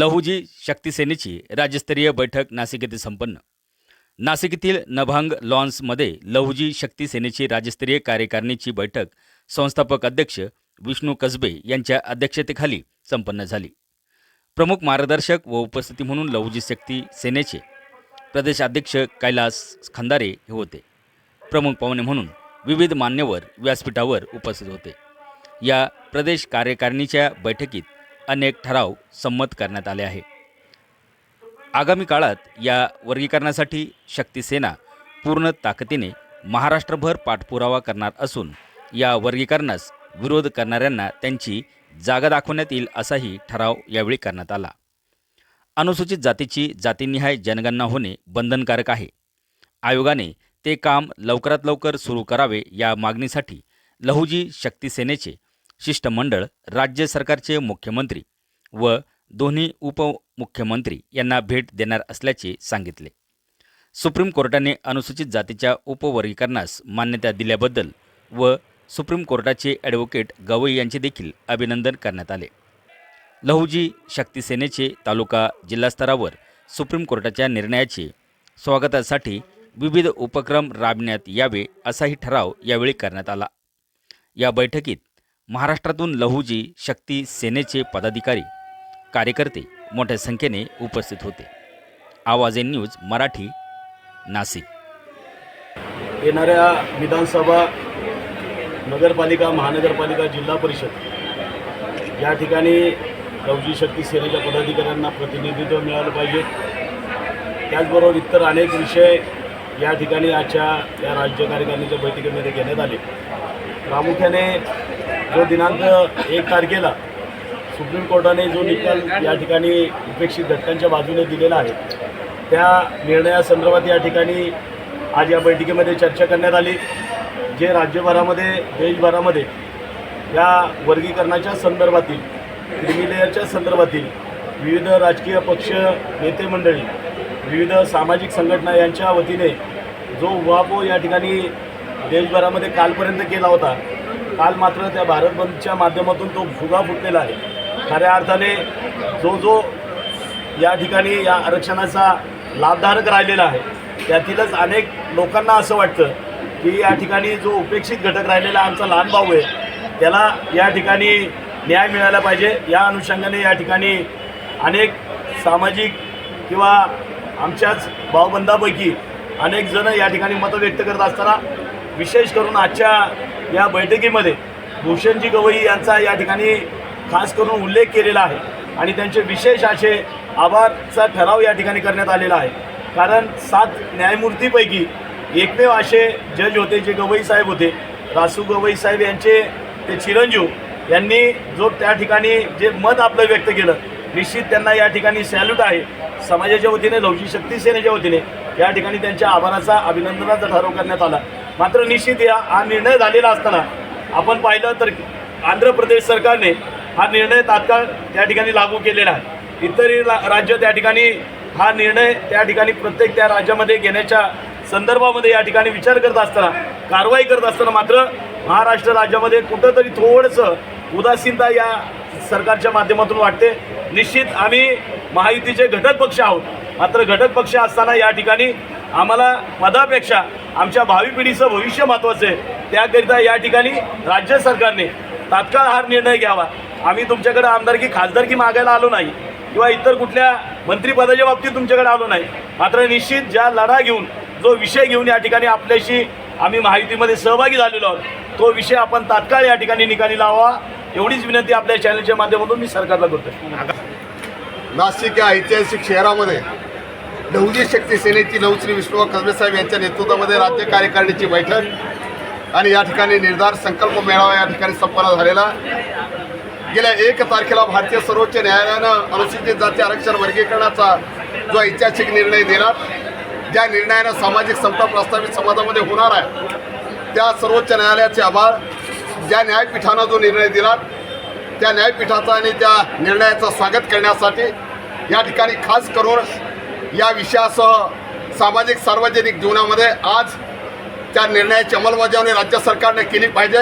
लहुजी शक्ती सेनेची राज्यस्तरीय बैठक नाशिक येथे संपन्न. नाशिक येथील नभांग लॉन्समध्ये लहुजी शक्ती सेनेची राज्यस्तरीय कार्यकारिणीची बैठक संस्थापक अध्यक्ष विष्णू कसबे यांच्या अध्यक्षतेखाली संपन्न झाली. प्रमुख मार्गदर्शक व उपस्थिती म्हणून लहुजी शक्ती सेनेचे प्रदेशाध्यक्ष कैलास खंदारे हे होते. प्रमुख पाहुणे म्हणून विविध मान्यवर व्यासपीठावर उपस्थित होते. या प्रदेश कार्यकारिणीच्या बैठकीत अनेक ठराव संमत करण्यात आले आहे. आगामी काळात या वर्गीकरणासाठी शक्तीसेना पूर्ण ताकदीने महाराष्ट्रभर पाठपुरावा करणार असून या वर्गीकरणास विरोध करणाऱ्यांना त्यांची जागा दाखवण्यात येईल असाही ठराव यावेळी करण्यात आला. अनुसूचित जातीची जातीनिहाय जनगणना होणे बंधनकारक आहे. आयोगाने ते काम लवकरात लवकर सुरू करावे या मागणीसाठी लहुजी शक्ती सेनेचे शिष्टमंडळ राज्य सरकारचे मुख्यमंत्री व दोन्ही उपमुख्यमंत्री यांना भेट देणार असल्याचे सांगितले. सुप्रीम कोर्टाने अनुसूचित जातीच्या उपवर्गीकरणास मान्यता दिल्याबद्दल व सुप्रीम कोर्टाचे ॲडव्होकेट गवई यांचे देखील अभिनंदन करण्यात आले. लहुजी शक्तीसेनेचे तालुका जिल्हास्तरावर सुप्रीम कोर्टाच्या निर्णयाचे स्वागतासाठी विविध उपक्रम राबण्यात यावे असाही ठराव यावेळी करण्यात आला. या बैठकीत महाराष्ट्रातून लहुजी शक्ती सेनेचे पदाधिकारी कार्यकर्ते मोठ्या संख्येने उपस्थित होते. आवाज एन न्यूज मराठी नाशिक. येणाऱ्या विधानसभा नगरपालिका महानगरपालिका जिल्हा परिषद या ठिकाणी लवजी शक्ती सेनेच्या पदाधिकाऱ्यांना प्रतिनिधित्व मिळालं पाहिजे. त्याचबरोबर इतर अनेक विषय या ठिकाणी आजच्या या राज्य कार्यकारिणीच्या बैठकीमध्ये घेण्यात आले. प्रामुख्याने जो दिनांक एक तारखेला सुप्रीम कोर्टाने जो निकाल या ठिकाणी उपेक्षित घटकांच्या बाजूने दिलेला आहे त्या निर्णयासंदर्भात या ठिकाणी आज या बैठकीमध्ये चर्चा करण्यात आली. जे राज्यभरामध्ये देशभरामध्ये या वर्गीकरणाच्या संदर्भातील क्रिमिलेअरच्या संदर्भातील विविध राजकीय पक्ष नेते मंडळी विविध सामाजिक संघटना यांच्या वतीने जो उहापोह या ठिकाणी देशभरामध्ये कालपर्यंत केला होता काल मात्र त्या भारत बंदच्या माध्यमातून तो फुगा फुटलेला आहे. खऱ्या अर्थाने जो जो या ठिकाणी या आरक्षणाचा लाभधारक राहिलेला आहे त्यातीलच अनेक लोकांना असं वाटतं की या ठिकाणी जो उपेक्षित घटक राहिलेला आमचा लहान भाऊ आहे त्याला या ठिकाणी न्याय मिळाला पाहिजे. या अनुषंगाने या ठिकाणी अनेक सामाजिक किंवा आमच्याच भावबंधापैकी अनेक जण या ठिकाणी मतं व्यक्त करत असताना विशेष करून आजच्या या बैठकीमध्ये भूषणजी गवई यांचा या ठिकाणी खास करून उल्लेख केलेला आहे. आणि त्यांचे विशेष असे आभारचा ठराव या ठिकाणी करण्यात आलेला आहे. कारण सात न्यायमूर्तीपैकी एकमेव असे जज होते जे गवई साहेब होते. रासू गवई साहेब यांचे ते चिरंजीव यांनी जो त्या ठिकाणी जे मत आपलं व्यक्त केलं निश्चित त्यांना या ठिकाणी सॅल्यूट आहे. समाजाच्या वतीने लवजी शक्ती सेनेच्या वतीने या ठिकाणी त्यांच्या आभाराचा अभिनंदनाचा ठराव करण्यात आला. मात्र निश्चित या हा निर्णय झालेला असताना आपण पाहिलं तर आंध्र प्रदेश सरकारने हा निर्णय तात्काळ त्या ठिकाणी लागू केलेला आहे. इतरही रा- राज्य त्या ठिकाणी हा निर्णय त्या ठिकाणी प्रत्येक त्या राज्यामध्ये घेण्याच्या संदर्भामध्ये या ठिकाणी विचार करत असताना कारवाई करत असताना मात्र महाराष्ट्र राज्यामध्ये कुठंतरी थोडंसं उदासीनता या सरकारच्या माध्यमातून वाटते. निश्चित आम्ही महायुतीचे घटक पक्ष आहोत. मात्र घटक पक्ष असताना या ठिकाणी आम्हाला पदापेक्षा आमच्या भावी पिढीचं भविष्य महत्त्वाचं आहे. त्याकरिता या ठिकाणी राज्य सरकारने तात्काळ हा निर्णय घ्यावा. आम्ही तुमच्याकडे आमदारकी खासदारकी मागायला आलो नाही. किंवा इतर कुठल्या मंत्रिपदाच्या बाबतीत तुमच्याकडे आलो नाही. मात्र निश्चित ज्या लढा घेऊन जो विषय घेऊन या ठिकाणी आपल्याशी आम्ही माहितीमध्ये सहभागी झालेलो आहोत तो विषय आपण तात्काळ या ठिकाणी निकाली लावा. एवढीच विनंती आपल्या चॅनलच्या माध्यमातून मी सरकारला करतो नाशिक या ऐतिहासिक शहरामध्ये नवजी शक्ती सेनेची नवश्री विष्णू कसबे साहेब यांच्या नेतृत्वामध्ये राज्य कार्यकारिणीची बैठक आणि या ठिकाणी निर्धार संकल्प मेळावा या ठिकाणी संपन्न झालेला. गेल्या एक तारखेला भारतीय सर्वोच्च न्यायालयानं अनुसूचित जाती आरक्षण वर्गीकरणाचा जो ऐतिहासिक निर्णय दिला ज्या निर्णयानं सामाजिक समता प्रस्तावित समाजामध्ये होणार आहे त्या सर्वोच्च न्यायालयाचे आभार. ज्या न्यायपीठानं जो निर्णय दिला त्या न्यायपीठाचा आणि त्या निर्णयाचं स्वागत करण्यासाठी या ठिकाणी खास करून या विषयासह सामाजिक सार्वजनिक जीवनामध्ये आज त्या निर्णयाची अंमलबजावणी राज्य सरकारने केली पाहिजे.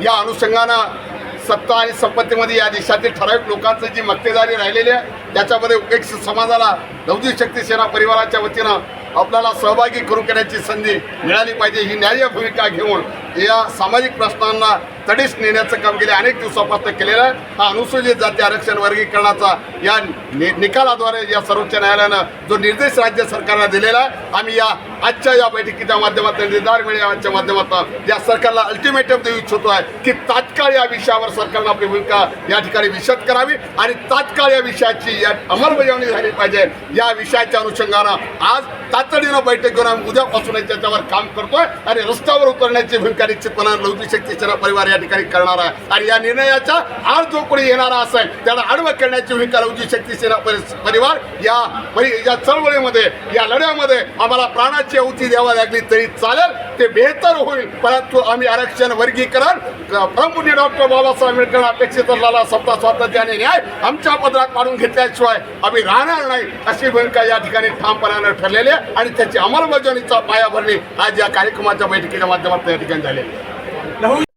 या अनुषंगानं सत्ता आणि संपत्तीमध्ये या देशातील ठराविक लोकांचं जी मक्तेदारी राहिलेली आहे त्याच्यामध्ये उपेक्षित समाजाला नवजी शक्ती सेना परिवाराच्या वतीनं आपल्याला सहभागी करून घेण्याची संधी मिळाली पाहिजे. ही न्याय्य भूमिका घेऊन या सामाजिक प्रश्नांना तडीस नेण्याचं काम गेल्या अनेक दिवसापासून केलेलं आहे. हा अनुसूचित जाती आरक्षण वर्गीकरणाचा या नि निकालाद्वारे या सर्वोच्च न्यायालयानं जो निर्देश राज्य सरकारला दिलेला आहे आम्ही या आजच्या या बैठकीच्या माध्यमातून निर्धार मेळाव्याच्या माध्यमातून या सरकारला अल्टिमेटम देऊ इच्छितो आहे की तात्काळ या विषयावर सरकारनं आपली भूमिका या ठिकाणी विशद करावी आणि तात्काळ या विषयाची या अंमलबजावणी झाली पाहिजे. या विषयाच्या अनुषंगानं आज तातडीनं बैठक घेऊन आम्ही उद्यापासून त्याच्यावर काम करतोय आणि रस्त्यावर उतरण्याची भूमिका निश्चितपणे लौकिक शक्ती सेना परिवार या ठिकाणी करणार आहे. आणि या निर्णयाचा आड जो कोणी येणारा असेल त्याला आडवं करण्याची भूमिका लावची शक्ती सेना परिवार या परि या चळवळीमध्ये या लढ्यामध्ये आम्हाला प्राणाची आहुती द्यावी लागली तरी चालेल. ते बेहतर होईल. परंतु आम्ही आरक्षण वर्गीकरण प्रमुख डॉक्टर बाबासाहेब आंबेडकर अपेक्षित असलेला सत्ता स्वातंत्र्य आणि न्याय आमच्या पदरात पाडून घेतल्याशिवाय आम्ही राहणार नाही अशी भूमिका या ठिकाणी ठामपणानं ठरलेली आहे आणि त्याची अंमलबजावणीचा पाया भरणी आज या कार्यक्रमाच्या बैठकीच्या माध्यमातून या ठिकाणी झाले.